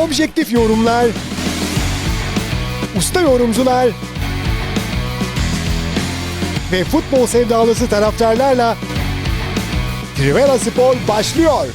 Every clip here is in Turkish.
objektif yorumlar, usta yorumcular ve futbol sevdalısı taraftarlarla Trivela Spor başlıyor.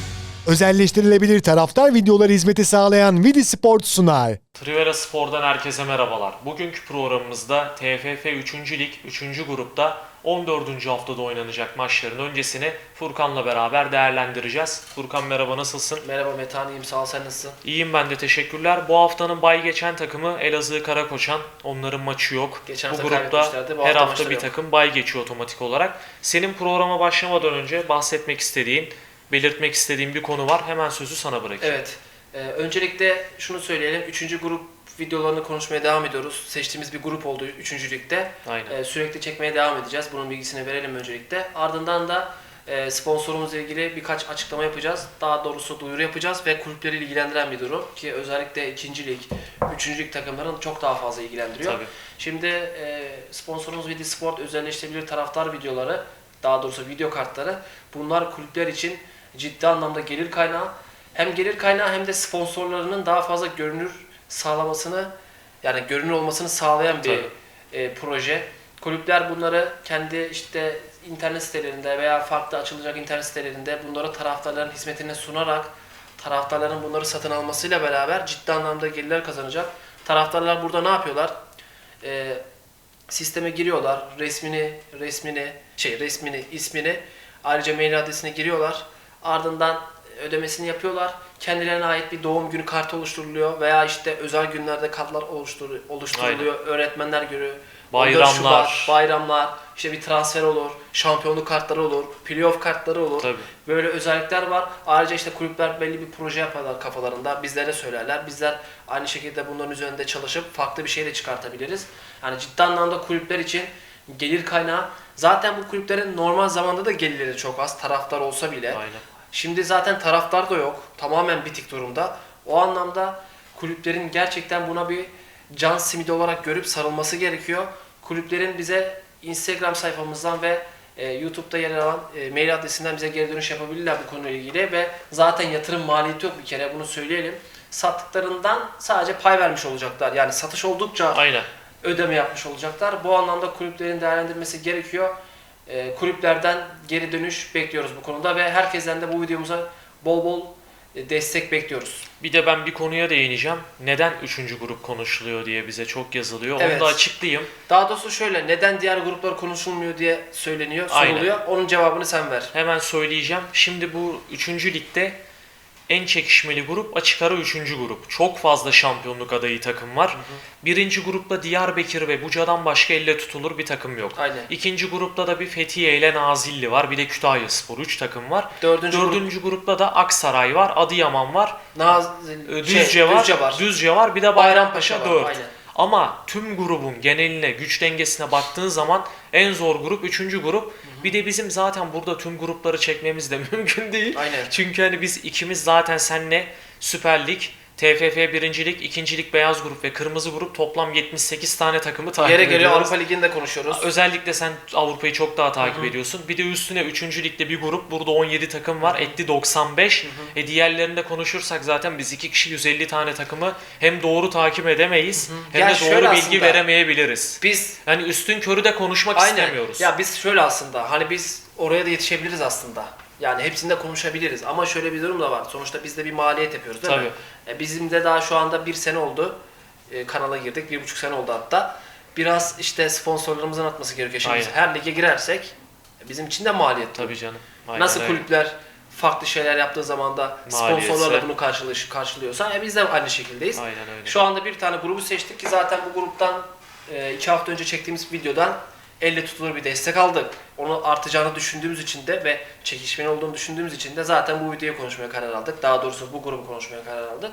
Özelleştirilebilir taraftar videoları hizmeti sağlayan Vidi Sport sunar. Trivela Spor'dan herkese merhabalar. Bugünkü programımızda TFF 3. Lig 3. grupta 14. haftada oynanacak maçların öncesini Furkan'la beraber değerlendireceğiz. Furkan merhaba nasılsın? Merhaba Metehan, iyiyim sağ ol sen nasılsın? İyiyim ben de teşekkürler. Bu haftanın bay geçen takımı Elazığ Karakoçan. Onların maçı yok. Geçen bu grupta bu her hafta hafta bir yok. takım bay geçiyor otomatik olarak. Senin programa başlamadan önce bahsetmek istediğin, belirtmek istediğin bir konu var. Hemen sözü sana bırakayım. Evet, e, öncelikle şunu söyleyelim. Üçüncü grup videolarını konuşmaya devam ediyoruz. Seçtiğimiz bir grup oldu üçüncü ligde. Aynen. E, sürekli çekmeye devam edeceğiz. Bunun bilgisini verelim öncelikle. Ardından da e, sponsorumuzla ilgili birkaç açıklama yapacağız. Daha doğrusu duyuru yapacağız ve kulüpleri ilgilendiren bir durum. Ki özellikle ikinci lig, üçüncü lig takımların çok daha fazla ilgilendiriyor. Tabii. Şimdi e, sponsorumuz Vidi Sport özelleştirebilir taraftar videoları, daha doğrusu video kartları. Bunlar kulüpler için ciddi anlamda gelir kaynağı. Hem gelir kaynağı hem de sponsorlarının daha fazla görünür sağlamasını, yani görünür olmasını sağlayan bir e, proje. Kulüpler bunları kendi işte internet sitelerinde veya farklı açılacak internet sitelerinde bunları taraftarların hizmetine sunarak taraftarların bunları satın almasıyla beraber ciddi anlamda gelirler kazanacak. Taraftarlar burada ne yapıyorlar? Ee, sisteme giriyorlar. Resmini, resmini, şey resmini, ismini, ayrıca mail adresine giriyorlar. Ardından ödemesini yapıyorlar. Kendilerine ait bir doğum günü kartı oluşturuluyor veya işte özel günlerde kartlar oluştur- oluşturuluyor. Öğretmenler günü, 14 Bayramlar. Şubat, bayramlar, işte bir transfer olur, şampiyonluk kartları olur, playoff kartları olur. Tabii. Böyle özellikler var. Ayrıca işte kulüpler belli bir proje yaparlar kafalarında. Bizlere söylerler. Bizler aynı şekilde bunların üzerinde çalışıp farklı bir şey de çıkartabiliriz. Yani ciddi anlamda kulüpler için gelir kaynağı. Zaten bu kulüplerin normal zamanda da gelirleri çok az. Taraftar olsa bile. Aynen. Şimdi zaten taraftar da yok. Tamamen bitik durumda. O anlamda kulüplerin gerçekten buna bir can simidi olarak görüp sarılması gerekiyor. Kulüplerin bize Instagram sayfamızdan ve e, YouTube'da yer alan e, mail adresinden bize geri dönüş yapabilirler bu konuyla ilgili ve zaten yatırım maliyeti yok bir kere bunu söyleyelim. Sattıklarından sadece pay vermiş olacaklar. Yani satış oldukça Aynen. ödeme yapmış olacaklar. Bu anlamda kulüplerin değerlendirmesi gerekiyor. Ee, kulüplerden geri dönüş bekliyoruz bu konuda ve herkesten de bu videomuza bol bol e, destek bekliyoruz. Bir de ben bir konuya değineceğim. Neden 3. grup konuşuluyor diye bize çok yazılıyor. Evet. Onu da açıklayayım. Daha doğrusu şöyle neden diğer gruplar konuşulmuyor diye söyleniyor, Aynen. soruluyor. Onun cevabını sen ver. Hemen söyleyeceğim. Şimdi bu 3. ligde en çekişmeli grup açık ara 3. grup. Çok fazla şampiyonluk adayı takım var. Birinci grupta Diyarbakır ve Buca'dan başka elle tutulur bir takım yok. Aynen. İkinci grupta da bir Fethiye ile Nazilli var. Bir de Kütahya Spor 3 takım var. Dördüncü, grup grupta da Aksaray var, Adıyaman var, Nazil, e, şey, Düzce, var, Düzce var. Düzce var, bir de Bayrampaşa Bayrampaşa var, 4. aynen. Ama tüm grubun geneline, güç dengesine baktığın zaman en zor grup 3. grup. Bir de bizim zaten burada tüm grupları çekmemiz de mümkün değil. Aynen. Çünkü hani biz ikimiz zaten senle Süper Lig, TFF 1. Lig, 2. Lig beyaz grup ve kırmızı grup toplam 78 tane takımı takip Yere geliyor ediyoruz. Avrupa Ligi'ni de konuşuyoruz. Özellikle sen Avrupa'yı çok daha takip ediyorsun. Bir de üstüne 3. ligde bir grup. Burada 17 takım var. Etti 95. E diğerlerinde konuşursak zaten biz iki kişi 150 tane takımı hem doğru takip edemeyiz hem Ya de doğru bilgi veremeyebiliriz. Biz Yani üstün körü de konuşmak Aynen. istemiyoruz. Ya biz şöyle aslında hani biz oraya da yetişebiliriz aslında. Yani hepsinde konuşabiliriz ama şöyle bir durum da var. Sonuçta biz de bir maliyet yapıyoruz değil mi? E, bizim de daha şu anda bir sene oldu. E, kanala girdik. Bir buçuk sene oldu hatta. Biraz işte sponsorlarımızın atması gerekiyor. Şimdi biz Aynen. her lige girersek e, bizim için de maliyet. Tabii canım. Aynen Nasıl öyle. kulüpler farklı şeyler yaptığı zaman da Maliyetse. sponsorlarla bunu karşılıyor, karşılıyorsa e, biz de aynı şekildeyiz. Aynen öyle. Şu anda bir tane grubu seçtik ki zaten bu gruptan e, iki hafta önce çektiğimiz videodan elle tutulur bir destek aldık. Onu artacağını düşündüğümüz için de ve çekişmeli olduğunu düşündüğümüz için de zaten bu videoyu konuşmaya karar aldık. Daha doğrusu bu grubu konuşmaya karar aldık.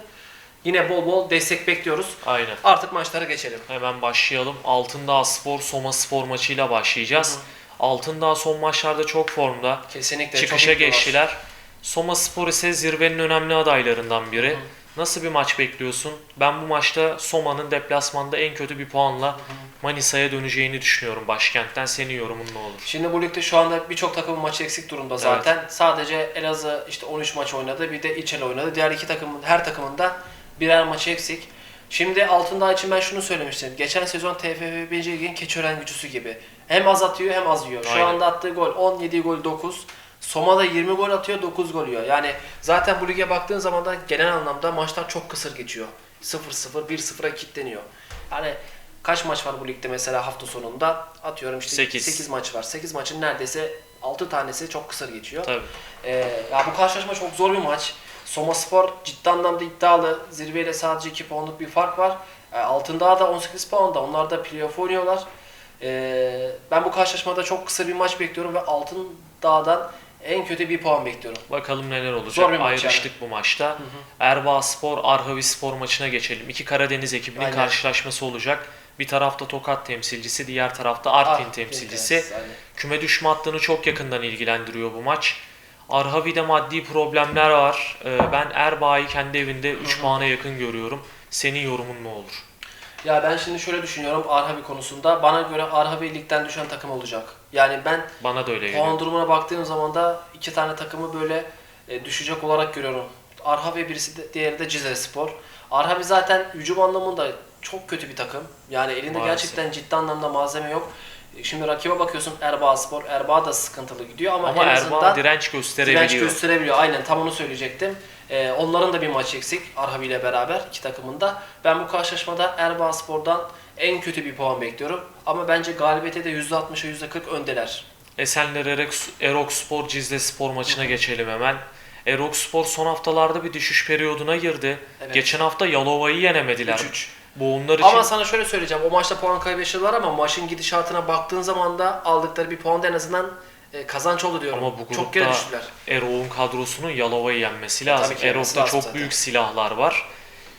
Yine bol bol destek bekliyoruz. Aynen. Artık maçlara geçelim. Hemen başlayalım. Altındağ Spor, Soma Spor maçıyla başlayacağız. Altındağ son maçlarda çok formda. Kesinlikle Çıkışa çok geçtiler. Soma Spor ise zirvenin önemli adaylarından biri. Nasıl bir maç bekliyorsun? Ben bu maçta Soma'nın deplasmanda en kötü bir puanla Manisa'ya döneceğini düşünüyorum başkentten. Senin yorumun ne olur? Şimdi bu ligde şu anda birçok takımın maçı eksik durumda zaten. Sadece Elazığ işte 13 maç oynadı. Bir de İçel oynadı. Diğer iki takımın her takımın da Birer maçı eksik. Şimdi Altındağ için ben şunu söylemiştim. Geçen sezon TFF 1. Lig'in keçören gücüsü gibi. Hem az atıyor hem az yiyor. Şu Aynen. anda attığı gol 10, yediği gol 9. Soma'da 20 gol atıyor, 9 gol yiyor. Yani zaten bu lige baktığın zaman da genel anlamda maçlar çok kısır geçiyor. 0-0, 1-0'a kilitleniyor. Yani kaç maç var bu ligde mesela hafta sonunda? Atıyorum işte Sekiz. 8 maç var. 8 maçın neredeyse 6 tanesi çok kısır geçiyor. Tabii. Ee, ya bu karşılaşma çok zor bir maç. Soma Spor ciddi anlamda iddialı. Zirveyle sadece 2 puanlık bir fark var. Ee, Altındağ da 18 puanda. Onlar da playoff oynuyorlar. Ee, ben bu karşılaşmada çok kısa bir maç bekliyorum ve Altındağ'dan en kötü bir puan bekliyorum. Bakalım neler olacak. Zor bir maç Ayrıştık bu maçta. Erbaa Spor, Arhavi Spor maçına geçelim. İki Karadeniz ekibinin Aynen. karşılaşması olacak. Bir tarafta Tokat temsilcisi, diğer tarafta Artvin Ah, temsilcisi. evet. Küme düşme hattını çok yakından ilgilendiriyor bu maç. Arhavi'de maddi problemler var. Ee, Ben Erbaa'yı kendi evinde 3 puana yakın görüyorum. Senin yorumun ne olur? Ya ben şimdi şöyle düşünüyorum Arhavi konusunda. Bana göre Arhavi ligden düşen takım olacak. Yani ben Bana da öyle geliyor. Puan durumuna baktığım zaman da iki tane takımı böyle e, düşecek olarak görüyorum. Arhavi birisi de, diğeri de Cizre Spor. Arhavi zaten hücum anlamında çok kötü bir takım. Yani elinde Maalesef. gerçekten ciddi anlamda malzeme yok. E, Şimdi rakibe bakıyorsun Erbaa Spor. Erbaa da sıkıntılı gidiyor ama, Ama en Erbaa direnç gösterebiliyor. direnç gösterebiliyor. Aynen tam onu söyleyecektim. E, onların da bir maç eksik Arhavi ile beraber iki takımın da. Ben bu karşılaşmada Erbaa Spor'dan en kötü bir puan bekliyorum. Ama bence galibiyete de %60'a %40 öndeler. Esenler Erok, Spor Cizre Spor maçına geçelim hemen. Erok Spor son haftalarda bir düşüş periyoduna girdi. Evet. Geçen hafta Yalova'yı yenemediler. 3-3. Bu onlar için Ama sana şöyle söyleyeceğim. O maçta puan kaybediyorlar ama maçın gidişatına baktığın zaman da aldıkları bir puan da en azından e, kazanç oldu diyorum. Ama bu Çok geri grupta düştüler. Erok'un kadrosunun Yalova'yı yenmesi lazım. Ki yenmesi Erok'ta lazım çok zaten. büyük silahlar var.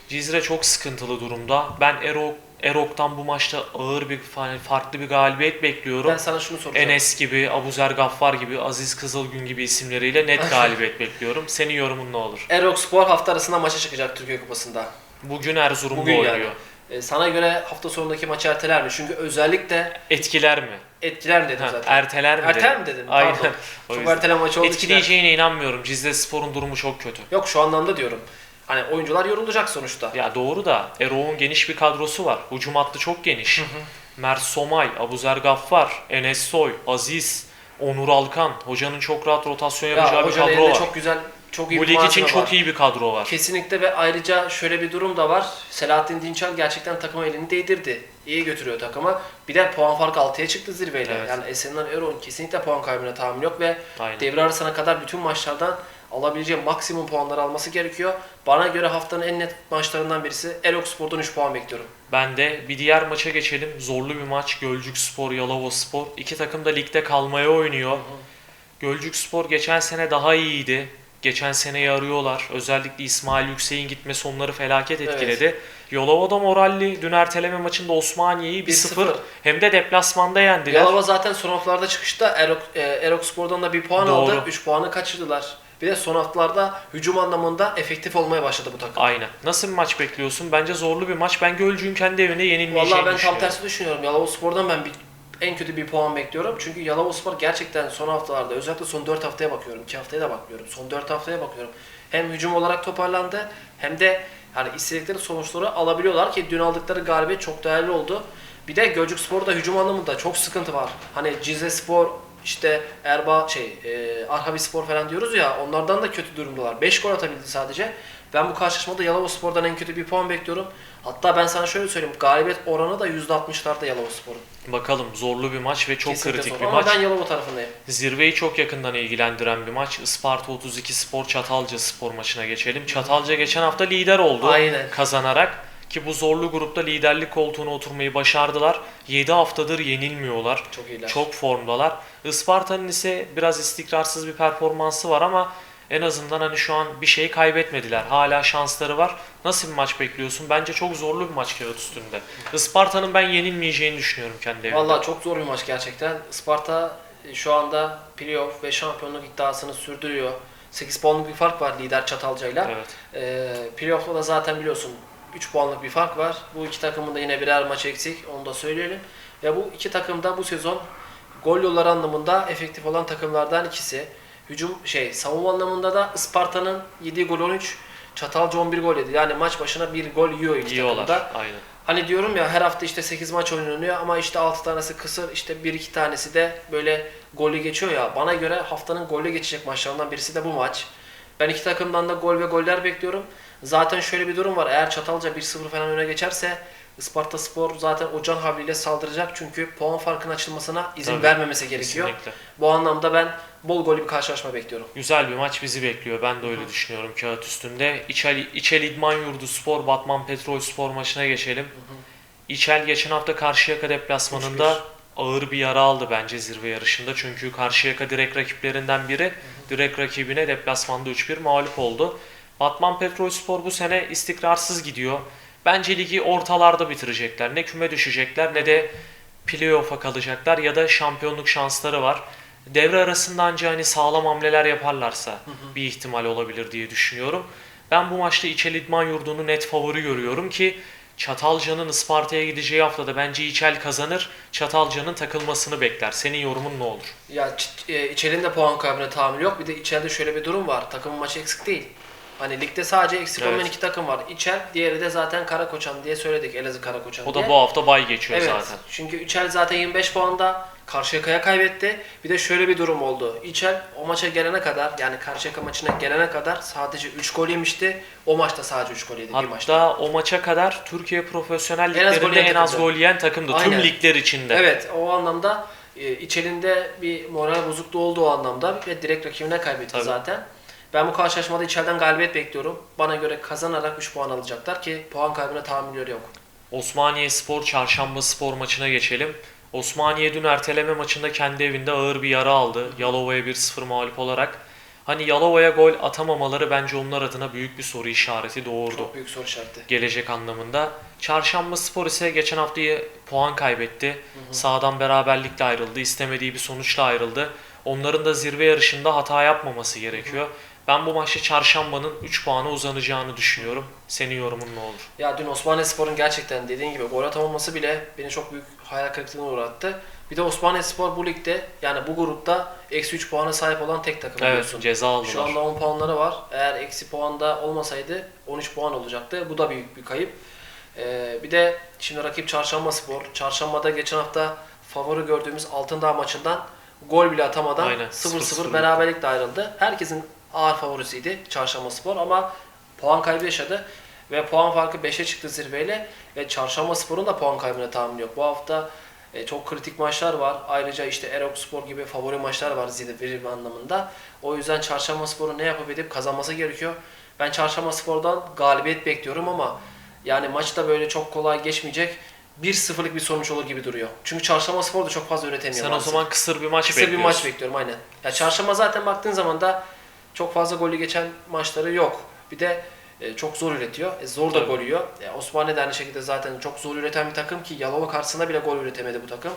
Cizre çok sıkıntılı durumda. Ben Erok Erok'tan bu maçta ağır bir fa- farklı bir galibiyet bekliyorum. Ben sana şunu soracağım. Enes gibi, Abuzer Gaffar gibi, Aziz Kızılgün gibi isimleriyle net galibiyet bekliyorum. Senin yorumun ne olur? Erok Spor hafta arasında maça çıkacak Türkiye Kupası'nda. Bugün Erzurum'da Bugün yani. oynuyor. E, sana göre hafta sonundaki maçı erteler mi? Çünkü özellikle Etkiler mi? etkiler mi dedim Ha, zaten. erteler mi? Erteler mi dedim? Aynen. Pardon. Çok ertelen maç olduğu için. Etkileyeceğine inanmıyorum. Cizre Spor'un durumu çok kötü. Yok şu anlamda diyorum. Hani oyuncular yorulacak sonuçta. Ya doğru da Erok'un geniş bir kadrosu var. Hücum hattı çok geniş. Mert Somay, Abuzer Gaffar, Enes Soy, Aziz, Onur Alkan. Hocanın çok rahat rotasyon yapacağı Ya bir kadro var. çok güzel, çok iyi Bu lig için malzeme çok var. iyi bir kadro var. Kesinlikle ve ayrıca şöyle bir durum da var. Selahattin Dinçal gerçekten takıma elini değdirdi. İyi götürüyor takıma. Bir de puan farkı 6'ya çıktı zirveyle. Evet. Yani Esenler Erol kesinlikle puan kaybına tahammül yok ve Aynen. devre arasına kadar bütün maçlardan alabileceği maksimum puanları alması gerekiyor. Bana göre haftanın en net maçlarından birisi Erok Spor'dan 3 puan bekliyorum. Ben de bir diğer maça geçelim. Zorlu bir maç. Gölcük Spor, Yalova Spor. İki takım da ligde kalmaya oynuyor. Gölcük Spor geçen sene daha iyiydi. Geçen seneyi arıyorlar. Özellikle İsmail Yüksek'in gitmesi onları felaket Evet. etkiledi. Yalova'da moralli. Dün erteleme maçında Osmaniye'yi 1-0 1-0. hem de deplasmanda yendiler. Yalova zaten son haftalarda çıkışta Erok, Erok Spor'dan da bir puan Doğru. aldı. 3 puanı kaçırdılar. Bir de son haftalarda hücum anlamında efektif olmaya başladı bu takım. Aynen. Nasıl bir maç bekliyorsun? Bence zorlu bir maç. Ben Gölcük'ün kendi evinde yenilmeyeceğini Vallahi ben tam tersi düşünüyorum. Yalova Spor'dan ben bir, en kötü bir puan bekliyorum. Çünkü Yalova Spor gerçekten son haftalarda özellikle son 4 haftaya bakıyorum. 2 haftaya da bakmıyorum. Son 4 haftaya bakıyorum. Hem hücum olarak toparlandı hem de hani istedikleri sonuçları alabiliyorlar ki dün aldıkları galibiyet çok değerli oldu. Bir de Gölcük Spor'da hücum anlamında çok sıkıntı var. Hani Cizre Spor işte Erba şey e, Arhavi Spor falan diyoruz ya onlardan da kötü durumdalar. 5 gol atabildi sadece. Ben bu karşılaşmada Yalova Spor'dan en kötü bir puan bekliyorum. Hatta ben sana şöyle söyleyeyim. Galibiyet oranı da %60'larda Yalova Spor'un. Bakalım zorlu bir maç ve çok Kesinlikle kritik zor. bir Ama maç. ben Yalova tarafındayım. Zirveyi çok yakından ilgilendiren bir maç. Isparta 32 Spor Çatalca Spor maçına geçelim. Çatalca geçen hafta lider oldu Aynen. kazanarak ki bu zorlu grupta liderlik koltuğuna oturmayı başardılar. 7 haftadır yenilmiyorlar. Çok iyiler. Çok formdalar. Isparta'nın ise biraz istikrarsız bir performansı var ama en azından hani şu an bir şey kaybetmediler. Hala şansları var. Nasıl bir maç bekliyorsun? Bence çok zorlu bir maç kağıt üstünde. Isparta'nın ben yenilmeyeceğini düşünüyorum kendi evimde. Vallahi çok zor bir maç gerçekten. Sparta e, şu anda playoff ve şampiyonluk iddiasını sürdürüyor. 8 puanlık bir fark var lider Çatalca'yla. Evet. Ee, playoff'ta da zaten biliyorsun 3 puanlık bir fark var. Bu iki takımın da yine birer maç eksik. Onu da söyleyelim. Ve bu iki takım da bu sezon gol yolları anlamında efektif olan takımlardan ikisi. Hücum şey savunma anlamında da Isparta'nın yediği gol 13, Çatalca 11 gol yedi. Yani maç başına bir gol yiyor iki Yiyorlar. takım da. Aynen. Hani diyorum ya her hafta işte 8 maç oynanıyor ama işte 6 tanesi kısır işte 1-2 tanesi de böyle golü geçiyor ya. Bana göre haftanın golü geçecek maçlarından birisi de bu maç. Ben iki takımdan da gol ve goller bekliyorum. Zaten şöyle bir durum var. Eğer Çatalca 1-0 falan öne geçerse Isparta Spor zaten o can havliyle saldıracak çünkü puan farkının açılmasına izin Tabii, vermemesi gerekiyor. Kesinlikle. Bu anlamda ben bol golü bir karşılaşma bekliyorum. Güzel bir maç bizi bekliyor. Ben de öyle düşünüyorum kağıt üstünde. İçel, İçel İdman Yurdu Spor, Batman Petrol Spor maçına geçelim. İçel geçen hafta Karşıyaka deplasmanında ağır bir yara aldı bence zirve yarışında. Çünkü Karşıyaka direkt rakiplerinden biri. Direkt rakibine deplasmanda 3-1 mağlup oldu. Batman Petrol Spor bu sene istikrarsız gidiyor. Bence ligi ortalarda bitirecekler. Ne küme düşecekler ne de playoff'a kalacaklar ya da şampiyonluk şansları var. Devre arasında ancak hani sağlam hamleler yaparlarsa bir ihtimal olabilir diye düşünüyorum. Ben bu maçta İçel İdman Yurdu'nu net favori görüyorum ki Çatalca'nın Isparta'ya gideceği haftada bence İçel kazanır. Çatalca'nın takılmasını bekler. Senin yorumun ne olur? Ya e, İçer'in de puan kaybına tahammül yok. Bir de İçer'de şöyle bir durum var. Takımın maçı eksik değil. Hani ligde sadece eksik Evet. olmayan iki takım var. İçer, diğeri de zaten Karakoçan diye söyledik. Elazığ Karakoçan O diye. da bu hafta bay geçiyor Evet. zaten. Çünkü İçel zaten 25 puanda Karşıyaka'ya kaybetti. Bir de şöyle bir durum oldu. İçel o maça gelene kadar yani Karşıyaka maçına gelene kadar sadece 3 gol yemişti. O maçta sadece 3 gol yedi bir maçta. Hatta o maça kadar Türkiye profesyonel liglerinde en az gol yiyen takımdı. Tüm Aynen. ligler içinde. Evet o anlamda e, İçel'inde bir moral bozukluğu olduğu anlamda ve direkt rakibine kaybetti Tabii. zaten. Ben bu karşılaşmada içeriden galibiyet bekliyorum. Bana göre kazanarak 3 puan alacaklar ki puan kaybına tahammülleri yok. Osmaniye Spor Çarşamba Spor maçına geçelim. Osmaniye dün erteleme maçında kendi evinde ağır bir yara aldı. Yalova'ya 1-0 mağlup olarak. Hani Yalova'ya gol atamamaları bence onlar adına büyük bir soru işareti doğurdu. Çok büyük soru işareti. Gelecek anlamında. Çarşamba Spor ise geçen haftayı puan kaybetti. Sağdan beraberlikle ayrıldı. İstemediği bir sonuçla ayrıldı. Onların da zirve yarışında hata yapmaması gerekiyor. Ben bu maçta Çarşamba'nın 3 puana uzanacağını düşünüyorum. Senin yorumun ne olur? Ya dün Osmaniye Spor'un gerçekten dediğin gibi gol atamaması bile beni çok büyük hayal kırıklığına uğrattı. Bir de Osmaniye Spor bu ligde yani bu grupta eksi 3 puana sahip olan tek takım Evet, biliyorsun. ceza aldılar. Şu anda 10 puanları var. Eğer eksi puanda olmasaydı 13 puan olacaktı. Bu da büyük bir kayıp. Ee, bir de şimdi rakip Çarşamba Spor. Çarşamba'da geçen hafta favori gördüğümüz Altındağ maçından gol bile atamadan Aynen, 0-0 0-0 beraberlikle ayrıldı. Herkesin ağır favorisiydi Çarşamba Spor ama puan kaybı yaşadı. Ve puan farkı 5'e çıktı zirveyle. Ve Çarşamba Spor'un da puan kaybına tahammülü yok. Bu hafta e, çok kritik maçlar var. Ayrıca işte Erok Spor gibi favori maçlar var zirve anlamında. O yüzden Çarşamba Spor'un ne yapıp edip kazanması gerekiyor. Ben Çarşamba Spor'dan galibiyet bekliyorum ama yani maç da böyle çok kolay geçmeyecek. 1-0'lık bir sonuç olur gibi duruyor. Çünkü Çarşamba Spor da çok fazla üretemiyor. Sen o zaman kısır bir maç Kısa bir bekliyorsun. maç bekliyorum aynen. Ya Çarşamba zaten baktığın zaman da çok fazla golü geçen maçları yok. Bir de e, çok zor üretiyor. E, zor da gol yiyor. E, Osmaniye de aynı şekilde zaten çok zor üreten bir takım ki Yalova karşısında bile gol üretemedi bu takım.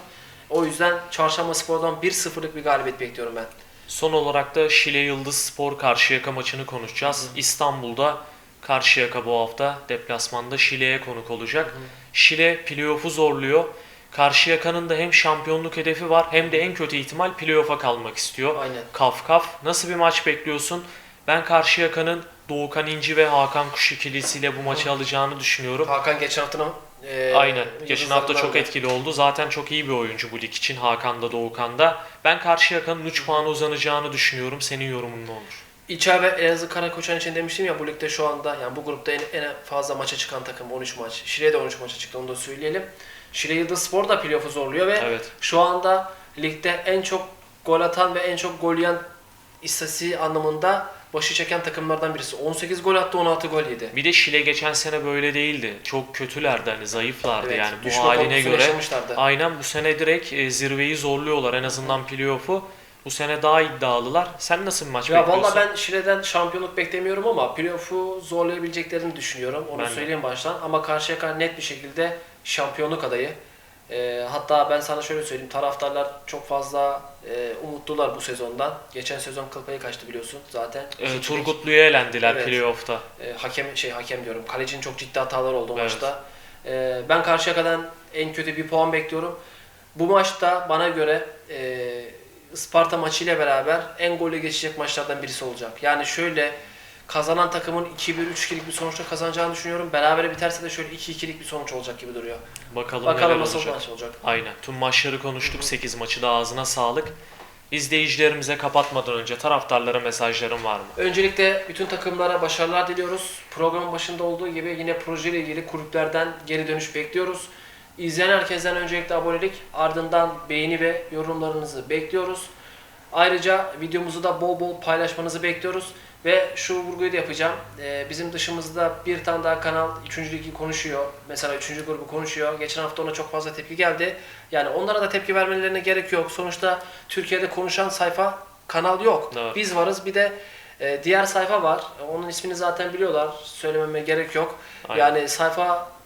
O yüzden Çarşamba Spor'dan 1-0'lık bir galibiyet bekliyorum ben. Son olarak da Şile Yıldız Spor Karşıyaka maçını konuşacağız. İstanbul'da Karşıyaka bu hafta deplasmanda Şile'ye konuk olacak. Şile playoff'u zorluyor. Karşıyaka'nın da hem şampiyonluk hedefi var hem de en kötü ihtimal playoff'a kalmak istiyor. Aynen. Kaf kaf. Nasıl bir maç bekliyorsun? Ben Karşıyaka'nın Doğukan İnci ve Hakan Kuş ikilisiyle bu maçı alacağını düşünüyorum. Hakan geçen haftanın e, Aynen. Geçen hafta çok yıldızlarından etkili oldu. Zaten çok iyi bir oyuncu bu lig için Hakan'da Doğukan'da. Ben Karşıyaka'nın 3 puana uzanacağını düşünüyorum. Senin yorumun ne olur? İçer ve Elazığ Karakoçan için demiştim ya bu ligde şu anda yani bu grupta en, en fazla maça çıkan takım 13 maç. Şile de 13 maça çıktı onu da söyleyelim. Şile Yıldız Spor da playoff'u zorluyor ve Evet. şu anda ligde en çok gol atan ve en çok gol yiyen istatistiği anlamında başı çeken takımlardan birisi. 18 gol attı 16 gol yedi. Bir de Şile geçen sene böyle değildi. Çok kötülerdi hani zayıflardı Evet, yani bu haline göre. Aynen bu sene direkt e, zirveyi zorluyorlar en azından playoff'u. Bu sene daha iddialılar. Sen nasıl bir maç Ya bekliyorsun? valla ben Şile'den şampiyonluk beklemiyorum ama playoff'u zorlayabileceklerini düşünüyorum. Onu Ben de. söyleyeyim baştan. Ama Karşıyaka net bir şekilde şampiyonluk adayı. Ee, hatta ben sana şöyle söyleyeyim. Taraftarlar çok fazla e, umutlular bu sezondan. Geçen sezon kıl payı kaçtı biliyorsun zaten. E, Turgutlu'ya elendiler Evet. playoff'ta. e, hakem şey hakem diyorum. Kalecinin çok ciddi hataları oldu Evet. maçta. E, ben Karşıyaka'dan en kötü bir puan bekliyorum. Bu maçta bana göre e, Isparta maçıyla beraber en golü geçecek maçlardan birisi olacak. Yani şöyle Kazanan takımın 2-1, 3-2'lik bir sonuçta kazanacağını düşünüyorum. Berabere biterse de şöyle 2-2'lik bir sonuç olacak gibi duruyor. Bakalım, Bakalım nasıl olacak. maç olacak. Aynen. Tüm maçları konuştuk. 8 maçı da ağzına sağlık. İzleyicilerimize kapatmadan önce taraftarlara mesajların var mı? Öncelikle bütün takımlara başarılar diliyoruz. Programın başında olduğu gibi yine projeyle ilgili kulüplerden geri dönüş bekliyoruz. İzleyen herkesten öncelikle abonelik, ardından beğeni ve yorumlarınızı bekliyoruz. Ayrıca videomuzu da bol bol paylaşmanızı bekliyoruz. Ve şu vurguyu da yapacağım. Ee, bizim dışımızda bir tane daha kanal 3. ligi konuşuyor. Mesela 3. grubu konuşuyor. Geçen hafta ona çok fazla tepki geldi. Yani onlara da tepki vermelerine gerek yok. Sonuçta Türkiye'de konuşan sayfa kanal yok. Doğru. Biz varız. Bir de e, diğer sayfa var. Onun ismini zaten biliyorlar. Söylememe gerek yok. Aynen. Yani sayfa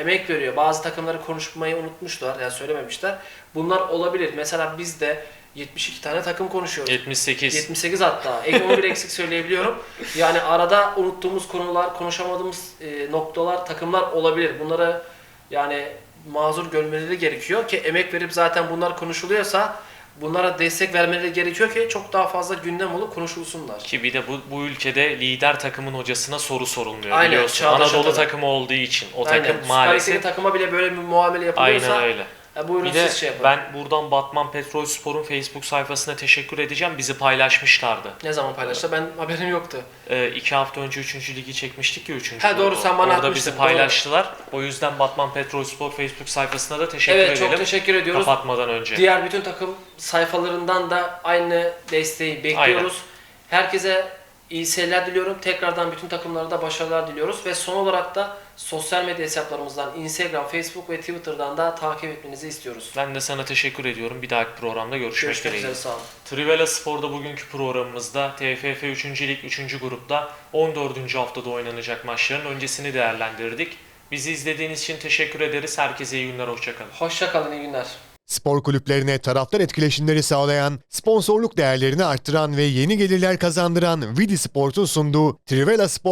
emek veriyor. Bazı takımları konuşmayı unutmuşlar. Yani söylememişler. Bunlar olabilir. Mesela biz de 72 tane takım konuşuyoruz. 78. 78 hatta. Ek 11 eksik söyleyebiliyorum. Yani arada unuttuğumuz konular, konuşamadığımız e, noktalar, takımlar olabilir. Bunları yani mazur görmeleri gerekiyor ki emek verip zaten bunlar konuşuluyorsa bunlara destek vermeleri gerekiyor ki çok daha fazla gündem olup konuşulsunlar. Ki bir de bu, bu ülkede lider takımın hocasına soru sorulmuyor Aynen, biliyorsun. Çağdaş Anadolu takımı olduğu için. O Aynen. takım Süper maalesef Lig'deki takıma bile böyle bir muamele yapılıyorsa aynen öyle. Ya buyurun Bir de siz şey yapın. ben buradan Batman Petrol Spor'un Facebook sayfasına teşekkür edeceğim. Bizi paylaşmışlardı. Ne zaman paylaştı? Ben haberim yoktu. Ee, iki hafta önce 3. ligi çekmiştik ya 3. Ha, doğru, sen bana Orada atmıştın, bizi paylaştılar. O yüzden Batman Petrol Spor Facebook sayfasına da teşekkür evet edelim. çok teşekkür ediyoruz. Kapatmadan önce. Diğer bütün takım sayfalarından da aynı desteği bekliyoruz. Herkese iyi seyirler diliyorum. Tekrardan bütün takımlara da başarılar diliyoruz. Ve son olarak da sosyal medya hesaplarımızdan Instagram, Facebook ve Twitter'dan da takip etmenizi istiyoruz. Ben de sana teşekkür ediyorum. Bir dahaki programda görüşmek, Görüşmek dileğiyle. üzere sağ olun. Trivela Spor'da bugünkü programımızda TFF 3. Lig 3. grupta 14. haftada oynanacak maçların öncesini değerlendirdik. Bizi izlediğiniz için teşekkür ederiz. Herkese iyi günler, hoşçakalın. Hoşça kalın, iyi günler. Spor kulüplerine taraftar etkileşimleri sağlayan, sponsorluk değerlerini arttıran ve yeni gelirler kazandıran Vidi Sport'un sunduğu Trivela Spor